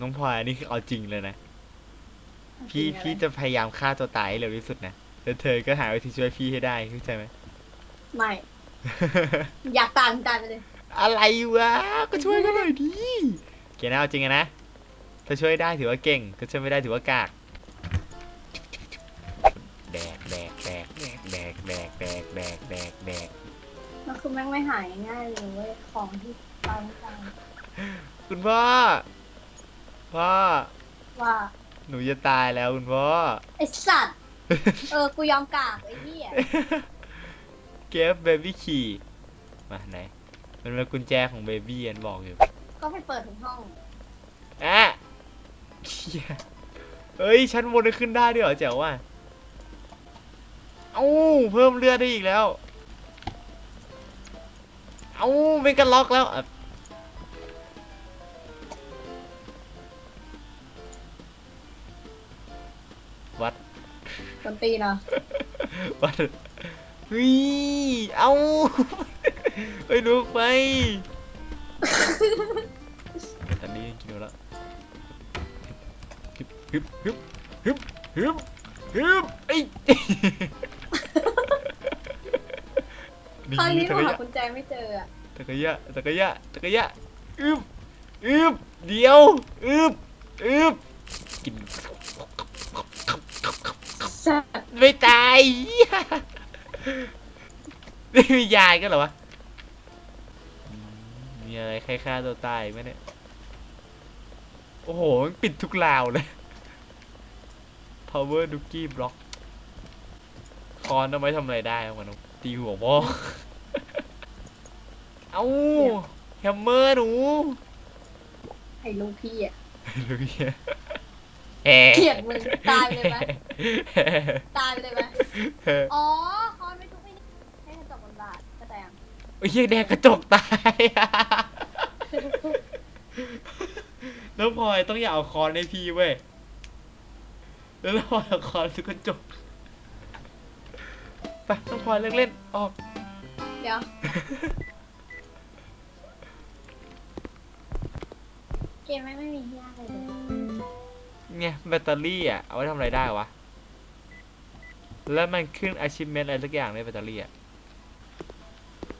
น้องพลอยอันนี้คือเอาจริงเลยนะ พี่พี่จะพยายามฆ่าตัวตายให้เร็วที่สุดนะแล้วเธอก็หาวิธีช่วยพี่ให้ได้เข้าใจไหมไม่ อยากตายมึงตายไปเลย อะไรวะ ก็ช่วยกันหน่อยดิเกนะเอาจริงอะนะ ถ้าช่วยได้ถือว่าเก่งถ้าช่วยไม่ได้ถือว่ากากแดกแดกแดกแดกแดกแดกแดกแดกแดกแดกมันคือแม่งไม่หายง่ายเลยเว้ยของที่ตายตายคุณพ่อ พ่อ ว่าหนูจะตายแล้วคุณพ่อ ไอสัตว์ เออ กูยอมกากไอ้เหี้ยเกฟเบบี้คีมาไหน มันเป็นกุญแจของเบบี้อันบอกอยู่ก็ไปเปิดถึงห้องอะเหี้ยเอ้ยชั้นบนได้ขึ้นได้ด้วยเหรอแจ๋วว่ะเอ้าเพิ่มเลือดได้อีกแล้ว เอ้าเป็นกันล็อกแล้วอะ วัดคนตีเนาะวัดเฮ้ยเอ้าเฮ้ยลุกไปตอนนี้กินหมดแล้วฮึบฮึบฮึบฮึบฮึบฮึบเอ้ยคราวนี้ตะกูกะหายะกุญแจไม่เจออะตะกะยะตะกะยะตะกะยะอึบอึบเดี๋ยวอึบอึบกินสัตว์ ไม่ตายไม่มียายกันเหรอวะอืมมีอะไรใครฆ่าตัวตายไหมเนี่ย โอ้โหมันปิดทุกราวเลย power ducky block คอนเอาไว้ทำอะไรได้วะน้องตีหัวพ่อเอ้าแฮมเมอร์หนูไอ้ลูกพี่อะลูกเหี้ย เกลียดมึงตายไปเลยไหมตายไปเลยไหมอ๋อคอนไม่ทุกไม่ให้กระจกบนบาทกระแตงโอ้ยเหี้ยแดงกระจกตายน้องพลอยต้องอย่าเอาคอนให้พี่เว้ยแล้วน้องพลอยเอาคอนทุกกระจกไปน้องพลอยเลิกเล่นออกเดี๋ยวเกมไม่งไม่มีที่ยากเลย เลยเนี่ยแบตเตอรี่อะเอาไว้ทำอะไรได้วะ แล้วมันขึ้น achievement อะไรสักอย่างในแบตเตอรี่อะ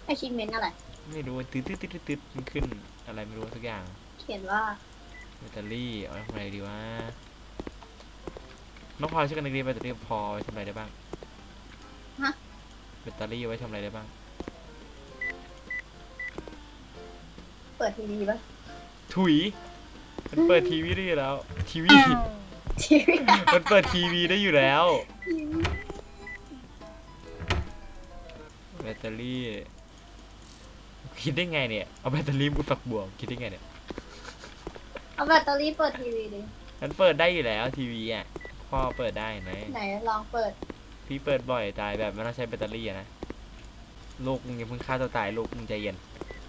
ไอชิมเมนอะไร ไม่รู้ตืดตืดตืดตืดมันขึ้นอะไรไม่รู้สักอย่าง เขียนว่า แบตเตอรี่เอาไว้ทำอะไรดีวะ น้องพลอยช่วยกันนึกดีแบตเตอรี่พอไว้ทำอะไรได้บ้างฮะ แบตเตอรี่เอาไว้ทำอะไรได้บ้าง เปิดทีวีปะถุย มันเปิดทีวีได้อยู่แล้ว ทีวีทีวีมันเปิดทีวีได้อยู่แล้ว แบตเตอรี่ คิดได้ไงเนี่ย เอาแบตเตอรี่มุดฝักบวกคิดได้ไงเนี่ยเอาแบตเตอรี่เปิดทีวีดิมันเปิดได้อยู่แล้วทีวีอะ พ่อเปิดได้ไหมไหนลองเปิด พี่เปิดบ่อยตายแบบไม่ต้องใช้แบตเตอรี่อะนะ ลูกมึงอย่าเพิ่งฆ่าตัวตายลูกมึงใจเย็น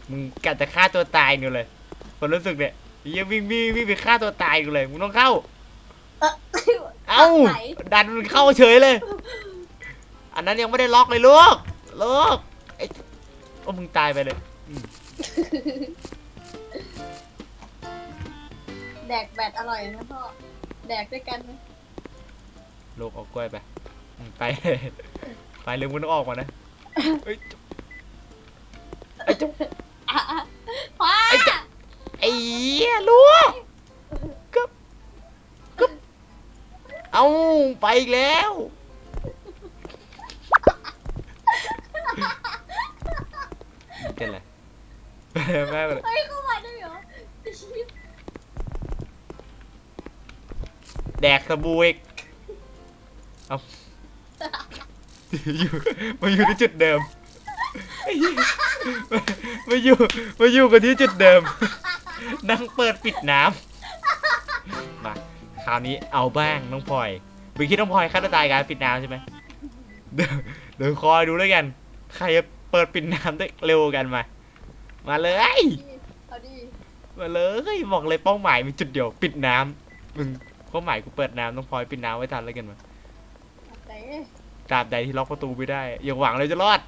มึงกัดจะฆ่าตัวตายอยู่เลยคนรู้สึกเนี่ย ยังวิ่งวิ่งวิ่งไปฆ่าตัวตายกูเลยมึงต้องเข้า เอ้อเอ้าไหนดันมันเข้าเฉยเลย อันนั้นยังไม่ได้ล็อกเลยลูกลูกไอ้โอ้มึงตายไปเลยอืมแดกแบตอร่อยนะพ่อ แดกด้วยกันไหมลูกเอากล้วยไปอืมไป ไปเลยมึงต้องออกมานะเอ้ยอะอะพ่อ ไอ้จ๊ะ ไอ้เหี้ยลูกกึบกึบเอา ไปอีกแล้ว เป็นไรแม่เป็นไรเฮ้ยเข้ามาได้เหรอแดกสบู่อีกเอาอยู่มาอยู่ที่จุดเดิมมาอยู่มาอยู่กันที่จุดเดิม นั่งเปิดปิดน้ำมาคราวนี้เอาบ้างน้องพลอย เมื่อกี้น้องพลอยฆ่าตัวตายการปิดน้ำใช่ไหมเดี๋ยวเดี๋ยวคอยดูแล้วกัน ใครจะเปิดปิดน้ำได้เร็วกันมา มาเลย เอาดิมาเลยบอกเลยเป้าหมายมีจุดเดียว ปิดน้ำมึงเป้าหมายกูเปิดน้ำต้องพลอยปิดน้ำไว้ทันแล้วกันมาเอาไปตราบใดที่ล็อกประตูไม่ได้อย่าหวังเลยจะรอด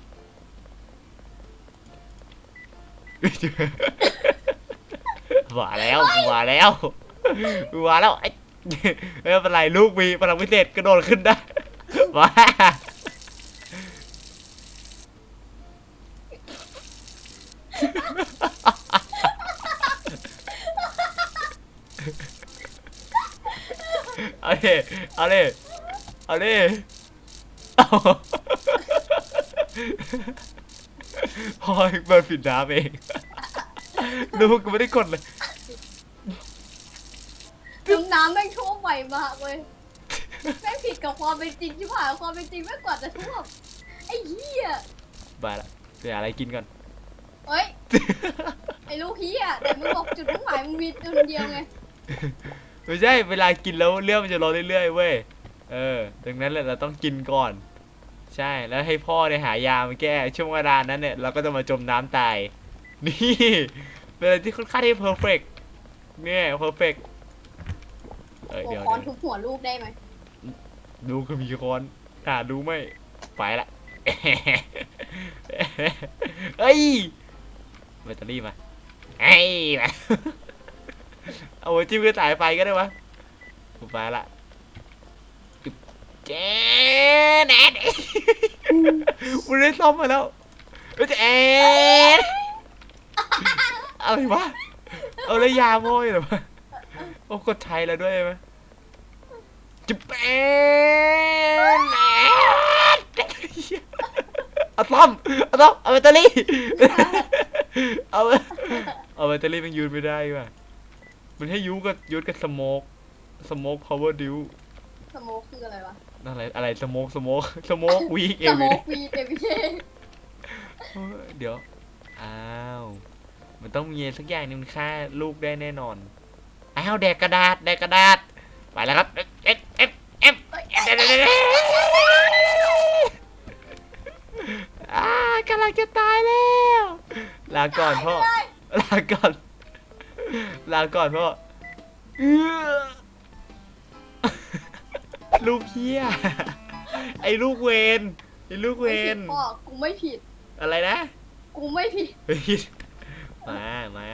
ว่าแล้วว่าแล้วมาแล้วไอ้ ไม่เป็นไรลูกมีพลังพิเศษกระโดดขึ้นได้มาเอาเลยเอาเลยเอาเลยเอาพอยเปิดปิดน้ำเอง ลูกกูไม่ได้กดเลย น้ำน้ำแม่งท่วมไหวมากเว้ยแม่งผิดกับความเป็นจริงที่ผ่านความเป็นจริงแม่งกว่าจะท่วมไอ้เหี้ยบายละเดี๋ยวอะไรกินก่อน เอ้ยไอ้ลูกเหี้ยแต่มึงบอกจุดมุ่งหมายมึงมีจุดเดียวไงไม่ใช่เวลากินแล้วเลือดมันจะลดเรื่อยๆเว้ย เออ ดังนั้นแหละเราต้องกินก่อน ใช่ แล้วให้พ่อเนี่ยหายามาแก้ ช่วงเวลานั้นเนี่ยเราก็จะมาจมน้ำตาย นี่ เป็นอะไรที่ค่อนข้างที่เพอร์เฟกเนี่ยเพอร์เฟก เออหัวเดี๋ยวคอนเดี๋ยวทุบหัวลูกได้ไหมดูก็มีคอนอ่าดูไม่ไปละเฮ้ยแบตเตอรี่มาเฮ้ยมา เอาไว้จิ้มกระต่ายไฟก็ได้วะกูไปละจึ๊บเจนแอดกูได้ซ่อมมาแล้วเอ้ยเจนอะไรวะเอาแล้วยาโม่ยเหรอวะโอ้กดไทยแล้วด้วยไหมจะเป็นแอดเอาซ่อมเอาซ่อมเอาแบตเตอรี่เอาเอาแบตเตอรี่มันยืนไม่ได้ว่ะมันให้ยูกับยูกับสโมกสโมกพาวเวอร์ดิวสโมกคืออะไรวะอะไรอะไรสโมกสโมกสโมกวีกเอสวีโมกวีเอวีเคเดี๋ยว อ้าว มันต้องมีสักอย่างหนึงมันฆ่าลูกได้แน่นอน อ้าวแดกกระดาษแดกกระดาษ ไปแล้วครับ เอฟเอฟเอฟเอฟเอฟเอฟอ่ากำลังจะตายแล้วลาก่อนพ่อลาก่อนลาก่อนพ่อเอื้อลูกเฮียไอ้ลูกเวนไอ้ลูกเวไม่ผิดนพ่อกูไม่ผิด อะไรนะ กูไม่ผิดเฮ้ยมา มา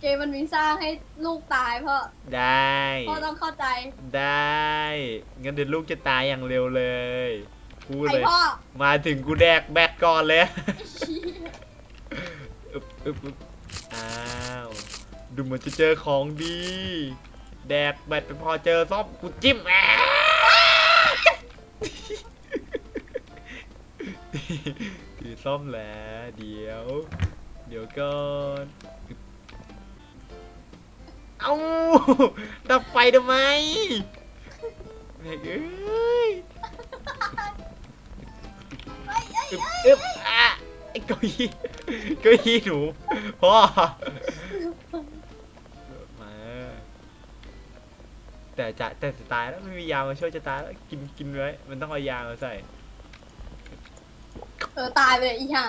เกมมันมีสร้างให้ลูกตายพ่อได้ พ่อต้องเข้าใจ ได้งั้นเดี๋ยวลูกจะตายอย่างเร็วเลยพูดไอเลย พ่อมาถึงกูแดกแบตก่อนเลยไอ้เหี้ยอึบอึบอึบอ้าวดูเหมือนจะเจอของดี แดกแบตไปพอเจอซ่อมกูจิ้มอ้าวคือซ่อมแล้ว เดี๋ยว เดี๋ยวก่อนอึบ เอ้าดับไฟทำไมแม่งเอ้ยอึบอึบอะไอ้เก้าอี้เก้าอี้หนูพ่อมาแต่จะแต่จะตายแล้วไม่มียามาช่วยจะตายแล้วกินกินไว้มันต้องเอายามาใส่ เออตายไปเลยอีห่า